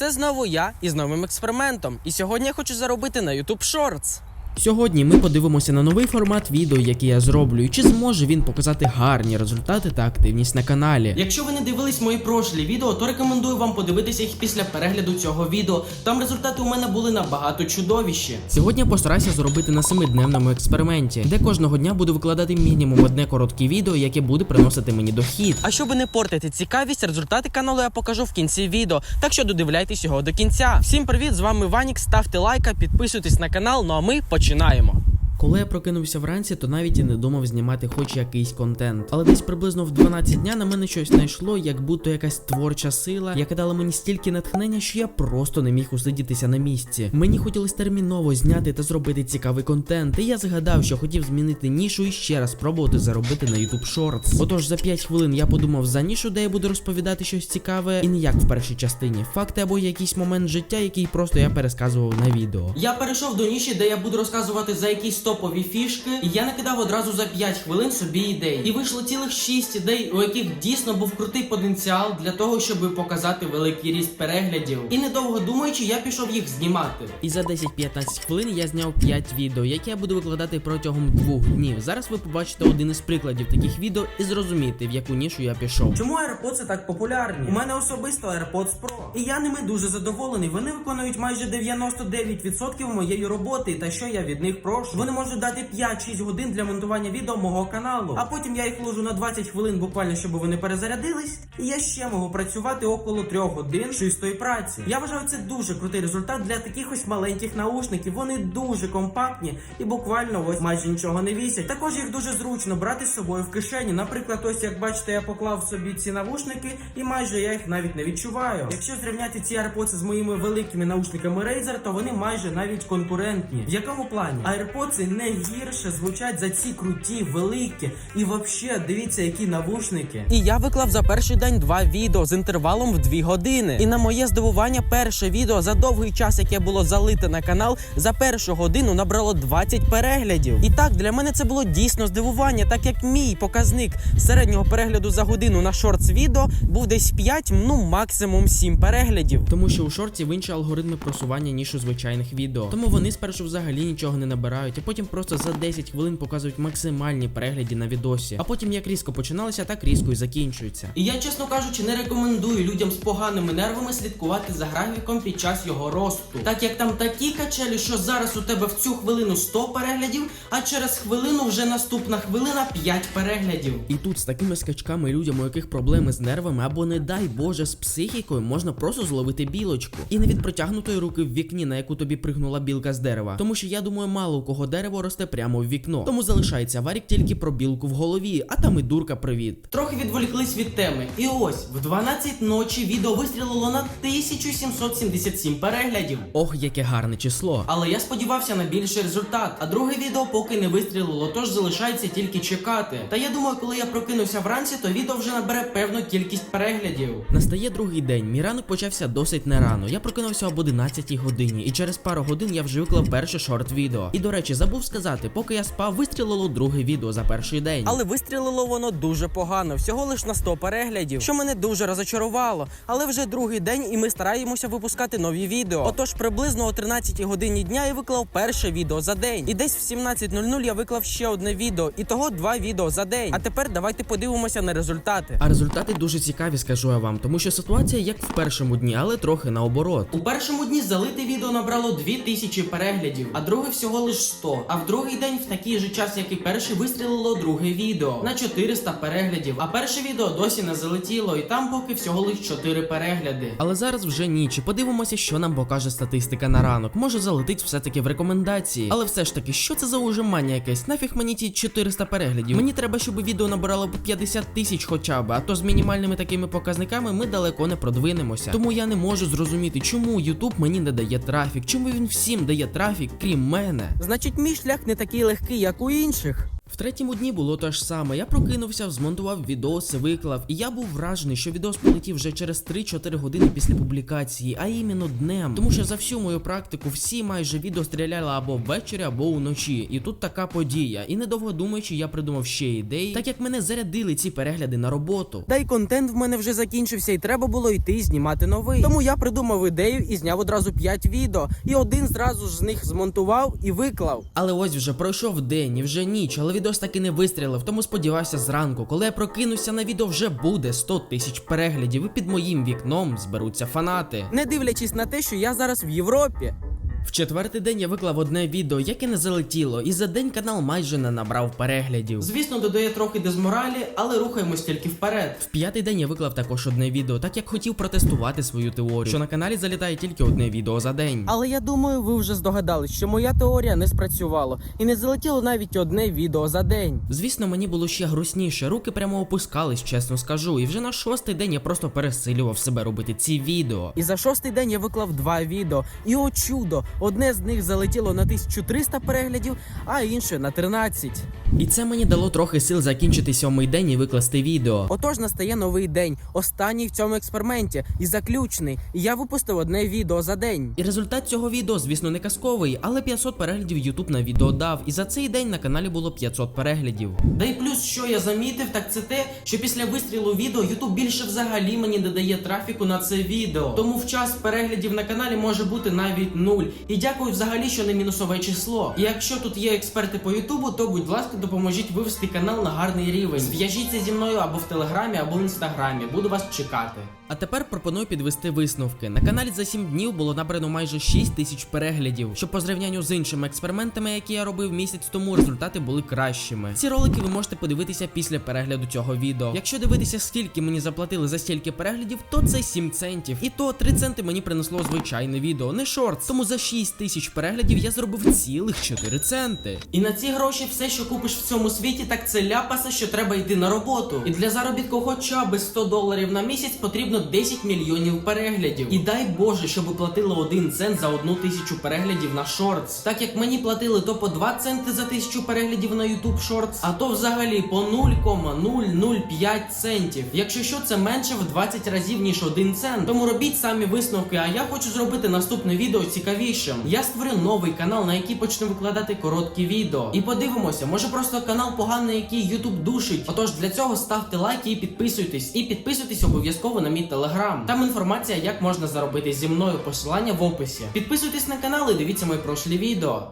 Це знову я із новим експериментом. І сьогодні я хочу заробити на YouTube Shorts. Сьогодні ми подивимося на новий формат відео, який я зроблю, і чи зможе він показати гарні результати та активність на каналі. Якщо ви не дивились мої прошлі відео, то рекомендую вам подивитися їх після перегляду цього відео. Там результати у мене були набагато чудовіші. Сьогодні я постараюся зробити на семидневному експерименті, де кожного дня буду викладати мінімум одне коротке відео, яке буде приносити мені дохід. А щоб не портити цікавість, результати каналу я покажу в кінці відео. Так що додивляйтесь його до кінця. Всім привіт! З вами Ванік. Ставте лайка, підписуйтесь на канал. Ну а ми починаємо. Коли я прокинувся вранці, то навіть і не думав знімати хоч якийсь контент. Але десь приблизно в 12 дня на мене щось знайшло, як будто якась творча сила, яка дала мені стільки натхнення, що я просто не міг усидітися на місці. Мені хотілося терміново зняти та зробити цікавий контент. І я згадав, що хотів змінити нішу і ще раз спробувати заробити на YouTube Shorts. Отож, за 5 хвилин я подумав за нішу, де я буду розповідати щось цікаве, і не як в першій частині. Факти або якийсь момент життя, який просто я пересказував на відео. Я перейшов до ніші, де я буду розказувати за якісь топові фішки, і я накидав одразу за 5 хвилин собі ідей. І вийшло цілих 6 ідей, у яких дійсно був крутий потенціал для того, щоб показати великий ріст переглядів. І недовго думаючи, я пішов їх знімати. І за 10-15 хвилин я зняв 5 відео, які я буду викладати протягом двох днів. Зараз ви побачите один із прикладів таких відео і зрозумієте, в яку нішу я пішов. Чому AirPods так популярні? У мене особисто AirPods Pro. І я ними дуже задоволений. Вони виконують майже 99% моєї роботи. Та що я від них прошу? Вони можуть дати 5-6 годин для монтування відео мого каналу. А потім я їх ложу на 20 хвилин, буквально, щоб вони перезарядились. І я ще можу працювати около 3 годин чистої праці. Я вважаю, це дуже крутий результат для таких ось маленьких наушників. Вони дуже компактні і буквально ось майже нічого не вісять. Також їх дуже зручно брати з собою в кишені. Наприклад, ось як бачите, я поклав собі ці навушники, і майже я їх навіть не відчуваю. Якщо зрівняти ці AirPods з моїми великими наушниками Razer, то вони майже навіть конкурентні. В якому плані? AirPods не гірше звучать за ці круті, великі. І взагалі, дивіться, які навушники. І я виклав за перший день два відео з інтервалом в 2 години. І на моє здивування, перше відео за довгий час, яке було залите на канал, за першу годину набрало 20 переглядів. І так для мене це було дійсно здивування, так як мій показник середнього перегляду за годину на шортс відео був десь 5, ну максимум 7 переглядів. Тому що у шорті в інші алгоритми просування ніж у звичайних відео. Тому вони спершу взагалі нічого не набирають, а потім просто за 10 хвилин показують максимальні перегляди на відосі. А потім як різко починалися, так різко і закінчуються. І я, чесно кажучи, не рекомендую людям з поганими нервами слідкувати за графіком під час його росту. Так як там такі качелі, що зараз у тебе в цю хвилину 100 переглядів, а через хвилину вже наступна хвилина 5 переглядів. І тут з такими скачками людям, у яких проблеми з нервами або не дай Боже з психікою, можна просто зловити білочку. І не від протягнутої руки в вікні, на яку тобі пригнула білка з дерева. Тому що я думаю, мало у кого дерево росте прямо в вікно. Тому залишається варік тільки про білку в голові, а там і дурка привіт. Трохи відволіклись від теми. І ось в 12 ночі відео вистрілило на 1777 переглядів. Ох, яке гарне число. Але я сподівався на більший результат. А друге відео поки не вистрілило, тож залишається тільки чекати. Та я думаю, коли я прокинувся вранці, то відео вже набере певну кількість переглядів. Настає другий день. Мій ранок почався досить не рано. Я прокинувся об 11 годині, і через пару годин я вже виклав перше шорт відео. І до речі, забув сказати, поки я спав, вистрілило друге відео за перший день. Але вистрілило воно дуже погано, всього лиш на 100 переглядів, що мене дуже розочарувало. Але вже другий день, і ми стараємося випускати нові відео. Отож, приблизно о 13 годині дня я виклав перше відео за день. І десь в 17.00 я виклав ще одне відео, і того два відео за день. А тепер давайте подивимося на результати. А результати дуже цікаві, скажу я вам, тому що ситуація як в першому дні, але трохи наоборот. У першому дні залите відео набрало 2000 переглядів, а друге всього лиш 100. А в другий день, в такий же час, як і перший, вистрілило друге відео на 400 переглядів. А перше відео досі не залетіло, і там поки всього лиш 4 перегляди. Але зараз вже ніч. і Подивимося, що нам покаже статистика на ранок. Може залетить все-таки в рекомендації. Але все ж таки, що це за ужимання якесь? Нафіг мені ті 400 переглядів. Мені треба, щоб відео набирало б 50 тисяч хоча б, а то з мінімальними такими показниками ми далеко не продвинемося. Тому я не можу зрозуміти, чому YouTube мені не дає трафік, чому він всім дає трафік, крім мене. Значить, мій шлях не такий легкий, як у інших. В третьому дні було те ж саме. Я прокинувся, змонтував відоси, виклав, і я був вражений, що відос полетів вже через 3-4 години після публікації, а іменно днем. Тому що за всю мою практику всі майже відео стріляли або ввечері, або уночі. І тут така подія. І недовго думаючи, я придумав ще ідеї, так як мене зарядили ці перегляди на роботу. Та й контент в мене вже закінчився, і треба було йти знімати новий. Тому я придумав ідею і зняв одразу 5 відео. І один зразу ж з них змонтував і виклав. Але ось вже пройшов день і вже ніч, але відос таки не вистрілив, тому сподівався зранку, коли я прокинуся на відео вже буде 100 тисяч переглядів, і під моїм вікном зберуться фанати. Не дивлячись на те, що я зараз в Європі. В четвертий день я виклав одне відео, яке не залетіло, і за день канал майже не набрав переглядів. Звісно, додає трохи дезморалі, але рухаємось тільки вперед. В п'ятий день я виклав також одне відео, так як хотів протестувати свою теорію, що на каналі залітає тільки одне відео за день. Але я думаю, ви вже здогадались, що моя теорія не спрацювала і не залетіло навіть одне відео за день. Звісно, мені було ще грустніше, руки прямо опускались, чесно скажу. І вже на шостий день я просто пересилював себе робити ці відео. І за шостий день я виклав два відео. І о чудо! Одне з них залетіло на 1300 переглядів, а інше на 13. І це мені дало трохи сил закінчити сьомий день і викласти відео. Отож настає новий день, останній в цьому експерименті і заключний. І я випустив одне відео за день. І результат цього відео, звісно, не казковий, але 500 переглядів YouTube на відео дав, і за цей день на каналі було 500 переглядів. Да й плюс, що я замітив, так це те, що після вистрілу відео YouTube більше взагалі мені не дає трафіку на це відео. Тому в час переглядів на каналі може бути навіть нуль. І дякую взагалі, що не мінусове число. І якщо тут є експерти по Ютубу, то будь ласка, допоможіть вивести канал на гарний рівень. Зв'яжіться зі мною або в телеграмі, або в інстаграмі. Буду вас чекати. А тепер пропоную підвести висновки. На каналі за 7 днів було набрано майже 6 тисяч переглядів, що по зрівнянню з іншими експериментами, які я робив місяць тому, результати були кращими. Ці ролики ви можете подивитися після перегляду цього відео. Якщо дивитися, скільки мені заплатили за стільки переглядів, то це 7 центів. І то 3 центи мені принесло звичайне відео, не шортс. Тому за 6 тисяч переглядів я зробив цілих 4 центи. І на ці гроші все, що купиш в цьому світі, так це ляпаса, що треба йти на роботу. І для заробітку хоча б 100 доларів на місяць потрібно 10 мільйонів переглядів. І дай Боже, щоб платили 1 цент за одну тисячу переглядів на шортс. Так як мені платили то по 2 центи за тисячу переглядів на YouTube Shorts, а то взагалі по 0,005 центів. Якщо що, це менше в 20 разів ніж 1 цент. Тому робіть самі висновки, а я хочу зробити наступне відео цікавішим. Я створю новий канал, на який почну викладати короткі відео. І подивимося, може просто канал поганий, який YouTube душить. Отож, для цього ставте лайки і підписуйтесь. І підписуйтесь обов'язково на мій телеграм. Там інформація, як можна заробити зі мною. Посилання в описі. Підписуйтесь на канал і дивіться мої прошлі відео.